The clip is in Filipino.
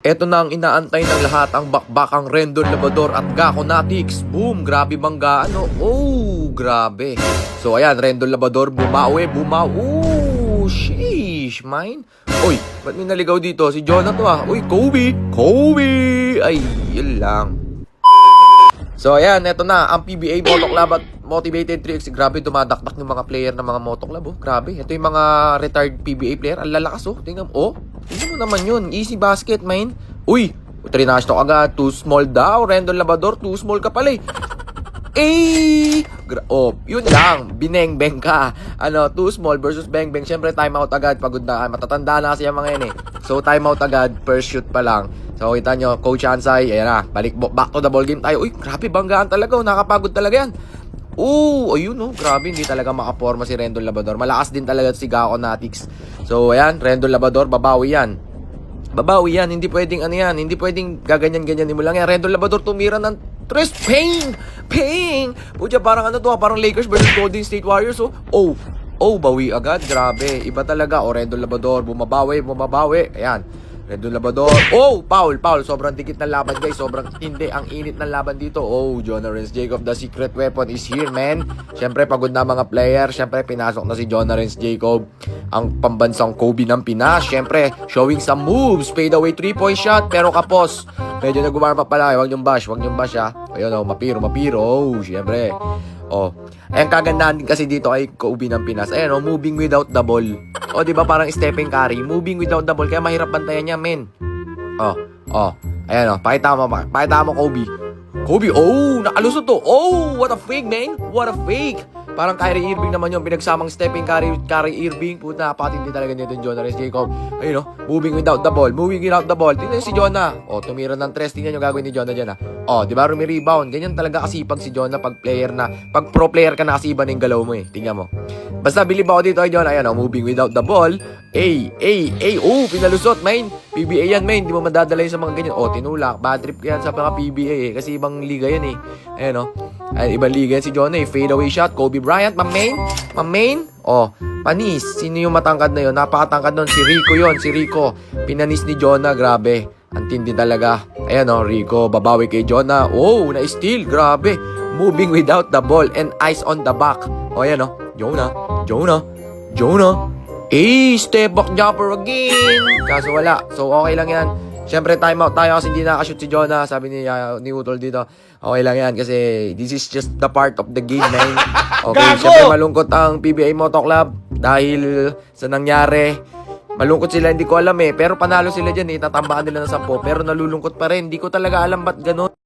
Ito na ang inaantay ng lahat, ang bakbakang Rendon Labrador at Gako Natix. Boom! Grabe bangga, ano? Oh, grabe. So, ayan, Rendon Labrador, bumawi, bumaw. Oh, sheesh, mine. Uy, ba't may naligaw dito? Si Jonah to ah. Uy, Kobe! Kobe! Ay, yun lang. So, ayan, eto na, ang PBA Motoklab at Motivated 3X. Grabe, dumadakdak yung mga player ng mga Motoklab, oh. Grabe, ito yung mga retired PBA player. Ang lalakas, oh. Tingnan mo, oh. Tingnan mo naman yun. Easy basket, man. Uy, trinash to agad. Too small daw. Rendon Labador, too small ka pala, eh. Eh! Oh, yun lang. Bineng-beng ka. Ano, too small versus beng-beng. Siyempre, timeout agad. Pagod na. Matatanda na kasi mga yan eh. So, timeout agad. First shoot pa lang. So, kita nyo, Coach Ansay, ayan na. Balik, back to the ball game tayo. Uy, grabe, banggaan talaga. Oh, nakapagod talaga yan. Oo, ayun oh, grabe, hindi talaga makaporma si Rendon Labador. Malakas din talaga si Gako Natix. So, ayan, Rendon Labador, babawi yan. Babawi yan, hindi pwedeng ano yan, hindi pwedeng gaganyan-ganyan mo lang yan. Rendon Labador tumira ng tres, ping! Ping! Pucha, parang ano to, ah, parang Lakers versus Golden State Warriors, oh. Oh, oh, bawi agad, grabe. Iba talaga, oh, Rendon Labador, bumabawi, bumabawi. Ayan, Rendon Labador. Oh, foul, foul. Sobrang dikit ng laban, guys. Sobrang hindi ang init ng laban dito. Oh, John Jacob, the secret weapon is here, man. Siyempre, pagod na mga player. Siyempre, pinasok na si John Jacob, ang pambansang Kobe ng Pinas. Siyempre, showing some moves. Fade away three-point shot, pero kapos. Medyo nag-warm up pala. Huwag niyong bash, huwag niyong bash, ha. Ayun, oh, mapiro, mapiro. Oh, siyempre. Oh. Ay, ang kagandahan din kasi dito ay Kobe ng Pinas. Ayan, oh, moving without the ball. O, di ba parang Stephen Curry, moving without the ball. Kaya mahirap bantayan niya, men. Oh, oh. Ayan, oh. Pakita mo, pa- pakita mo, Kobe. Kobe, oh, nakalusot to. Oh, what a fake, man. What a fake. Parang Kyrie Irving naman yung pinagsamang Stephen Curry, Curry Irving. Puta, napakatindi talaga nito yung Jonah Jacob. Ayun, oh, moving without the ball. Moving without the ball. Tingnan si Jonah. Oh, tumira ng tres. Tingnan yung gagawin ni Jonah dyan, ah. Oh, di ba, rumi-rebound. Ganyan talaga kasipag si Jonah pag player na, pag pro player ka na kasi iba na yung galaw mo eh. Tingnan mo. Basta bilib ako dito kay Jonah. Ayan, oh, moving without the ball. Ay, ay, ay, oh, pinalusot, main. PBA yan, main. Di mo madadala sa mga ganyan. Oh, tinulak. Bad trip yan sa mga PBA eh. Kasi ibang liga yan eh. Ayan, oh. Ay, ibang liga yan si Jonah eh. Fade away shot. Kobe Bryant, ma main. Ma main. Oh, panis. Sino yung matangkad na yun? Napakatangkad nun. Si Rico yon Si Rico. Pinanis ni Jonah. Grabe. Ang tindi talaga. Ayan oh, Rico. Babawi kay Jonah. Oh, na-steal. Grabe. Moving without the ball and eyes on the back. Oh, ayan oh. Jonah. Jonah. Jonah. Eh, step back jumper again. Kaso wala. So, okay lang yan. Siyempre, timeout tayo kasi hindi nakashoot si Jonah. Sabi ni, uh, ni Utol dito. Okay lang yan kasi this is just the part of the game, man. Okay, Gago! siyempre malungkot ang PBA Moto Club dahil sa nangyari. Malungkot sila, hindi ko alam eh. Pero panalo sila dyan eh. Tatambakan nila ng 10. Pero nalulungkot pa rin. Hindi ko talaga alam ba't ganun.